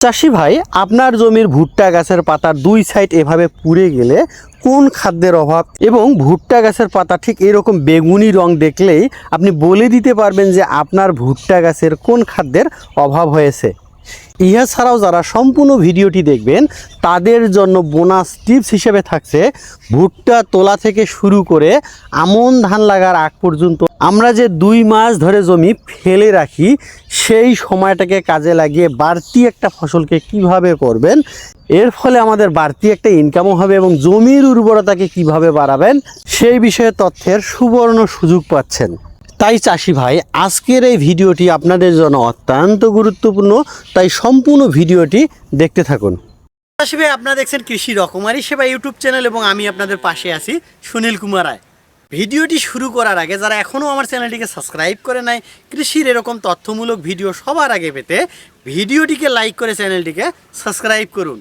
চাষি ভাই, আপনার জমির ভুট্টা গাছের পাতার দুই সাইড এভাবে পুড়ে গেলে কোন খাদ্যের অভাব? এবং ভুট্টা গাছের পাতা ঠিক এরকম বেগুনি রং দেখলেই আপনি বলে দিতে পারবেন যে আপনার ভুট্টা গাছের কোন খাদ্যের অভাব হয়েছে। ইহা ছাড়াও যারা সম্পূর্ণ ভিডিওটি দেখবেন, তাদের জন্য বোনাস টিপস হিসেবে থাকছে ভুট্টা তোলা থেকে শুরু করে আমন ধান লাগার আগ পর্যন্ত। আমরা যে দুই মাস ধরে জমি ফেলে রাখি, সেই সময়টাকে কাজে লাগিয়ে বাড়তি একটা ফসলকে কীভাবে করবেন, এর ফলে আমাদের বাড়তি একটা ইনকামও হবে এবং জমির উর্বরতাকে কীভাবে বাড়াবেন, সেই বিষয়ে তথ্যের সুবর্ণ সুযোগ পাচ্ছেন। তাই চাষি ভাই, আজকের এই ভিডিওটি আপনাদের জন্য অত্যন্ত গুরুত্বপূর্ণ, তাই সম্পূর্ণ ভিডিওটি দেখতে থাকুন। চাষি ভাই, আপনারা দেখছেন কৃষি রকমারি সেবা ইউটিউব চ্যানেল এবং আমি আপনাদের পাশে আছি সুনীল কুমার রায়। ভিডিওটি শুরু করার আগে, যারা এখনও আমার চ্যানেলটিকে সাবস্ক্রাইব করে নাই, কৃষির এরকম তথ্যমূলক ভিডিও সবার আগে পেতে ভিডিওটিকে লাইক করে চ্যানেলটিকে সাবস্ক্রাইব করুন।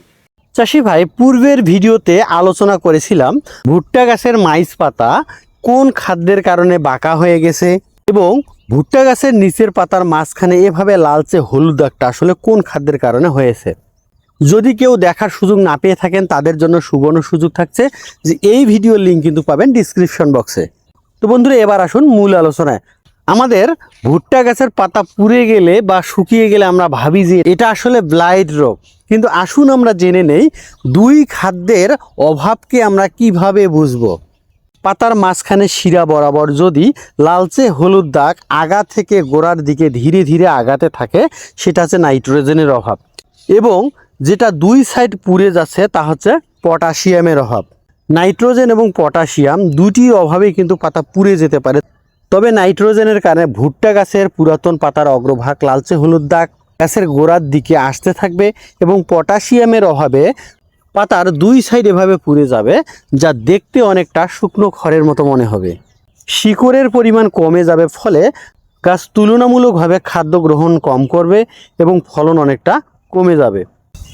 চাষি ভাই, পূর্বের ভিডিওতে আলোচনা করেছিলাম, ভুট্টা গাছের মাইজ পাতা কোন খাদ্যের কারণে বাঁকা হয়ে গেছে? এবং ভুট্টা গাছের নিচের পাতার মাঝখানে এভাবে লালচে হলুদ দাগটা আসলে কোন খাদ্যের কারণে হয়েছে? যদি কেউ দেখার সুযোগ না পেয়ে থাকেন, তাদের জন্য সুবর্ণ সুযোগ থাকছে যে এই ভিডিওর লিঙ্ক কিন্তু পাবেন ডিসক্রিপশন বক্সে তো বন্ধুরা, এবার আসুন মূল আলোচনায়। আমাদের ভুট্টা গাছের পাতা পুড়ে গেলে বা শুকিয়ে গেলে আমরা ভাবি যে এটা আসলে ব্লাইড রোগ। কিন্তু আসুন আমরা জেনে নেই দুই খাদ্যের অভাবকে আমরা কীভাবে বুঝব। পাতার মাঝখানে শিরা বরাবর যদি লালচে হলুদ দাগ আগা থেকে গোড়ার দিকে ধীরে ধীরে আগাতে থাকে, সেটা হচ্ছে নাইট্রোজেনের অভাব। এবং যেটা দুই সাইড পুড়ে যাচ্ছে, তা হচ্ছে পটাশিয়ামের অভাব। নাইট্রোজেন এবং পটাশিয়াম দুটির অভাবেই কিন্তু পাতা পুড়ে যেতে পারে। তবে নাইট্রোজেনের কারণে ভুট্টা গাছের পুরাতন পাতার অগ্রভাগ লালচে হলুদ দাগ গাছের গোড়ার দিকে আসতে থাকবে এবং পটাশিয়ামের অভাবে পাতার দুই সাইড এভাবে পুড়ে যাবে, যা দেখতে অনেকটা শুকনো খড়ের মতো মনে হবে। শিকড়ের পরিমাণ কমে যাবে ফলে গাছ তুলনামূলকভাবে খাদ্য গ্রহণ কম করবে এবং ফলন অনেকটা কমে যাবে।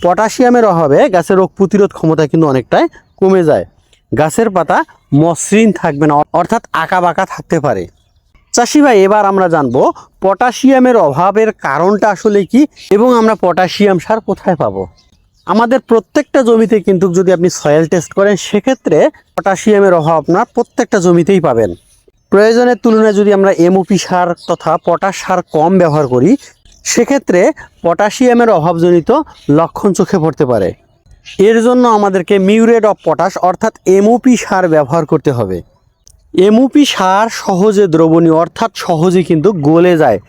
পটাশিয়ামের অভাবে গাছের রোগ প্রতিরোধ ক্ষমতা কিন্তু অনেকটাই কমে যায়। গাছের পাতা মসৃণ থাকবে না, অর্থাৎ আঁকা বাঁকা থাকতে পারে। চাষি ভাই, এবার আমরা জানব পটাশিয়ামের অভাবের কারণটা আসলে কি এবং আমরা পটাশিয়াম সার কোথায় পাবো? আমাদের প্রত্যেকটা জমিতে কিন্তু যদি আপনি সয়েল টেস্ট করেন, সেক্ষেত্রে পটাশিয়ামের অভাব আপনার প্রত্যেকটা জমিতেই পাবেন। প্রয়োজনের তুলনায় যদি আমরা এমওপি সার তথা পটাশ সার কম ব্যবহার করি, সেক্ষেত্রে পটাশিয়ামের অভাবজনিত লক্ষণ চোখে পড়তে পারে। এর জন্য আমাদেরকে মিউরেট অফ পটাশ অর্থাৎ এমওপি সার ব্যবহার করতে হবে। এমওপি সার সহজে দ্রবণীয়, অর্থাৎ সহজে কিন্তু গলে যায়।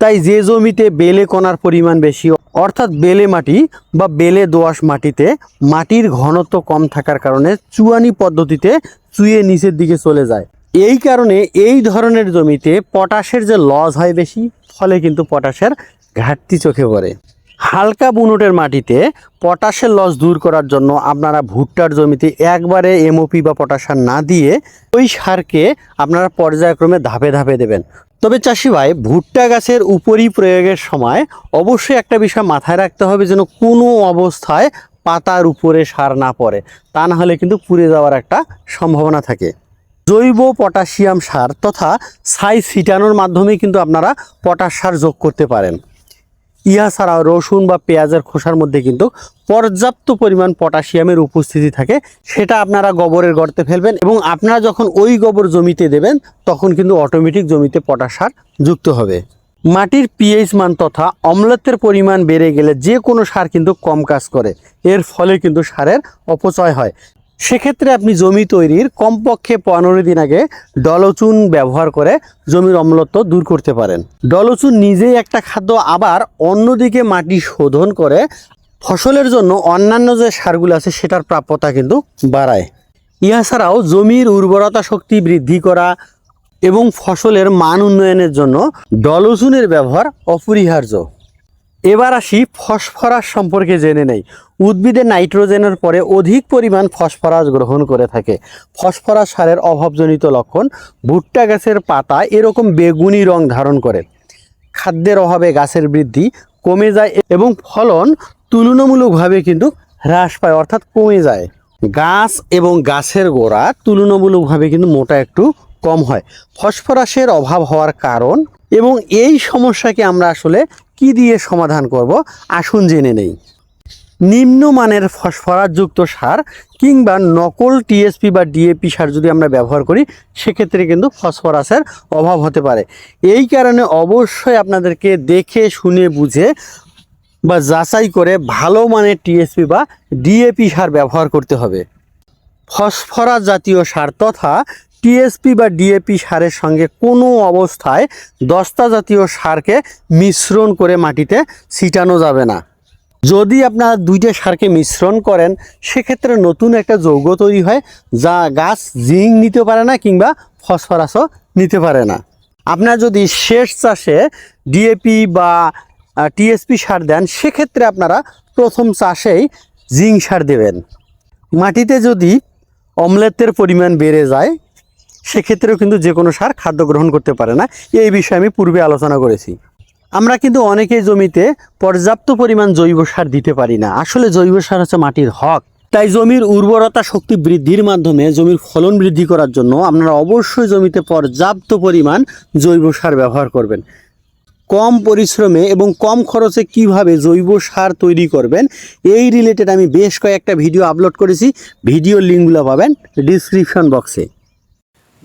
তাই যে জমিতে বেলে কণার পরিমাণ বেশি অর্থাৎ বেলে মাটি বা বেলে দোআঁশ মাটিতে মাটির ঘনত্ব কম থাকার কারণে চুয়ানি পদ্ধতিতে চুয়ে নিচের দিকে চলে যায়। এই কারণে এই ধরনের জমিতে পটাশের যে লস হয় বেশি, ফলে কিন্তু পটাশের ঘাটতি চোখে পড়ে। হালকা বুনোটের মাটিতে পটাশের লস দূর করার জন্য আপনারা ভুট্টার জমিতে একবারে এমওপি বা পটাশ সার না দিয়ে ওই সারকে আপনারা পর্যায়ক্রমে ধাপে ধাপে দেবেন। তবে চাষি ভাই, ভুট্টা গাছের উপরি প্রয়োগের সময় অবশ্যই একটা বিষয় মাথায় রাখতে হবে যেন কোনো অবস্থায় পাতার উপরে সার না পড়ে, তা না হলে কিন্তু পুড়ে যাওয়ার একটা সম্ভাবনা থাকে। জৈব পটাশিয়াম সার তথা সাই সিটানোর মাধ্যমে কিন্তু আপনারা পটাশ সার যোগ করতে পারেন। ইহা ছাড়াও রসুন বা পেঁয়াজের খোসার মধ্যে কিন্তু পর্যাপ্ত পরিমাণ পটাশিয়ামের উপস্থিতি থাকে, সেটা আপনারা গোবরের গর্তে ফেলবেন এবং আপনারা যখন ওই গোবর জমিতে দেবেন, তখন কিন্তু অটোমেটিক জমিতে পটাশ সার যুক্ত হবে। মাটির পিএইচ মান তথা অম্লত্বের পরিমাণ বেড়ে গেলে যে কোনো সার কিন্তু কম কাজ করে। এর ফলে কিন্তু সারের অপচয় হয়। সেক্ষেত্রে আপনি জমি তৈরির কমপক্ষে পনেরো দিন আগে ডলচুন ব্যবহার করে জমির অম্লত্ব দূর করতে পারেন। ডলচুন নিজেই একটা খাদ্য আবার অন্যদিকে মাটি শোধন করে ফসলের জন্য অন্যান্য যে সারগুলো আছে সেটার প্রাপ্যতা কিন্তু বাড়ায়। ইহা ছাড়াও জমির উর্বরতা শক্তি বৃদ্ধি করা এবং ফসলের মান উন্নয়নের জন্য ডলচুনের ব্যবহার অপরিহার্য। এবার আসি ফসফরাস সম্পর্কে জেনে নেই। উদ্ভিদে নাইট্রোজেনের পরে অধিক পরিমাণ ফসফরাস গ্রহণ করে থাকে। ফসফরাস সারের অভাবজনিত লক্ষণ, ভুট্টা গাছের পাতা এরকম বেগুনি রং ধারণ করে। খাদ্যের অভাবে গাছের বৃদ্ধি কমে যায় এবং ফলন তুলনামূলকভাবে কিন্তু হ্রাস পায়, অর্থাৎ কমে যায়। গাছ এবং গাছের গোড়া তুলনামূলকভাবে কিন্তু মোটা একটু কম হয়। ফসফরাসের অভাব হওয়ার কারণ এবং এই সমস্যাকে আমরা আসলে কি দিয়ে সমাধান করব, আসুন জেনে নেই। নিম্নমানের ফসফরাসযুক্ত সার কিংবা নকল টিএসপি বা ডিএপি সার যদি আমরা ব্যবহার করি, সেক্ষেত্রে কিন্তু ফসফরাসের অভাব হতে পারে। এই কারণে অবশ্যই আপনাদেরকে দেখে, শুনে, বুঝে বা যাচাই করে ভালো মানের টিএসপি বা ডিএপি সার ব্যবহার করতে হবে। ফসফরাস জাতীয় সার তথা টিএসপি বা ডিএপি সারের সঙ্গে কোনো অবস্থায় দস্তা জাতীয় সারকে মিশ্রণ করে মাটিতে ছিটানো যাবে না। যদি আপনারা দুইটা সারকে মিশ্রণ করেন, সেক্ষেত্রে নতুন একটা যৌগ তৈরি হয় যা গাছ জিঙ্ক নিতে পারে না কিংবা ফসফরাসও নিতে পারে না। আপনার যদি শেষ চাষে ডিএপি বা টিএসপি সার দেন, সেক্ষেত্রে আপনারা প্রথম চাষেই জিঙ্ক সার দেবেন। মাটিতে যদি অম্লেতের পরিমাণ বেড়ে যায় সেক্ষেত্রেও কিন্তু যে কোনো সার খাদ্য গ্রহণ করতে পারে না। এই বিষয়ে আমি পূর্বে আলোচনা করেছি। আমরা কিন্তু অনেকেই জমিতে পর্যাপ্ত পরিমাণ জৈব সার দিতে পারি না। আসলে জৈব সার হচ্ছে মাটির হক। তাই জমির উর্বরতা শক্তি বৃদ্ধির মাধ্যমে জমির ফলন বৃদ্ধি করার জন্য আপনারা অবশ্যই জমিতে পর্যাপ্ত পরিমাণ জৈব সার ব্যবহার করবেন। কম পরিশ্রমে এবং কম খরচে কীভাবে জৈব সার তৈরি করবেন, এই রিলেটেড আমি বেশ কয়েকটা ভিডিও আপলোড করেছি। ভিডিও লিঙ্কগুলো পাবেন ডিসক্রিপশন বক্সে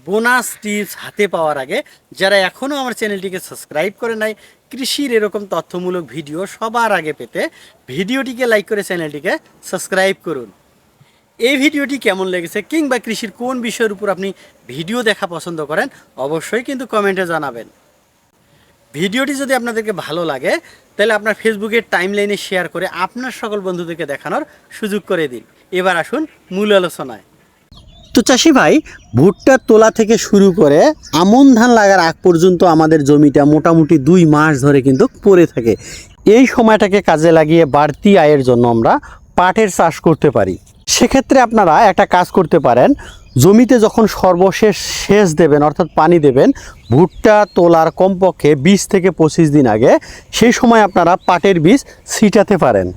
বোনাস টিপস হাতে পাওয়ার আগে যারা এখনও আমার চ্যানেলটিকে সাবস্ক্রাইব করে নাই, কৃষির এরকম তথ্যমূলক ভিডিও সবার আগে পেতে ভিডিওটিকে লাইক করে চ্যানেলটিকে সাবস্ক্রাইব করুন। এই ভিডিওটি কেমন লেগেছে কিংবা কৃষির কোন বিষয়ের উপর আপনি ভিডিও দেখা পছন্দ করেন, অবশ্যই কিন্তু কমেন্টে জানাবেন। ভিডিওটি যদি আপনাদেরকে ভালো লাগে, তাহলে আপনার ফেসবুকের টাইমলাইনে শেয়ার করে আপনার সকল বন্ধুদেরকে দেখানোর সুযোগ করে দিন। এবার আসুন মূল আলোচনায়। তো চাষি ভাই, ভুট্টা তোলা থেকে শুরু করে আমন ধান লাগার আগ পর্যন্ত আমাদের জমিটা মোটামুটি দুই মাস ধরে কিন্তু পড়ে থাকে। এই সময়টাকে কাজে লাগিয়ে বাড়তি আয়ের জন্য আমরা পাটের চাষ করতে পারি। সেক্ষেত্রে আপনারা একটা কাজ করতে পারেন, জমিতে যখন সর্বশেষ সেচ দেবেন, অর্থাৎ পানি দেবেন, ভুট্টা তোলার কমপক্ষে বিশ থেকে পঁচিশ দিন আগে, সেই সময় আপনারা পাটের বীজ ছিটাতে পারেন।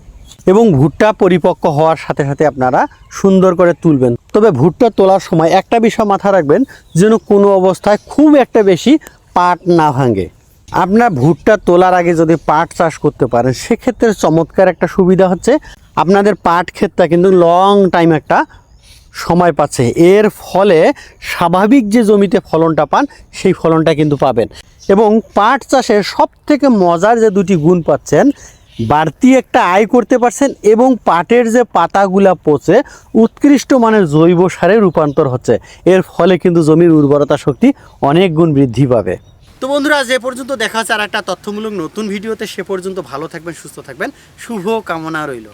এবং ভুট্টা পরিপক্ক হওয়ার সাথে সাথে আপনারা সুন্দর করে তুলবেন। তবে ভুট্টা তোলার সময় একটা বিষয় মাথা রাখবেন, যেন কোনো অবস্থায় খুব একটা বেশি পাট না ভাঙে। আপনার ভুট্টা তোলার আগে যদি পাট চাষ করতে পারেন, সেক্ষেত্রে চমৎকার একটা সুবিধা হচ্ছে, আপনাদের পাট ক্ষেতটা কিন্তু লং টাইম একটা সময় পাচ্ছে। এর ফলে স্বাভাবিক যে জমিতে ফলনটা পান, সেই ফলনটা কিন্তু পাবেন। এবং পাট চাষের সব থেকে মজার যে দুটি গুণ পাচ্ছেন বাড়তি একটা আয় করতে পারছেন এবং পাটের যে পাতাগুলা পচে উৎকৃষ্ট মানের জৈব সারে রূপান্তর হচ্ছে। এর ফলে কিন্তু জমির উর্বরতা শক্তি অনেক গুণ বৃদ্ধি পাবে। তো বন্ধুরা যে পর্যন্ত দেখা হচ্ছে আর একটা তথ্যমূলক নতুন ভিডিওতে। সে পর্যন্ত ভালো থাকবেন, সুস্থ থাকবেন। শুভ কামনা রইল।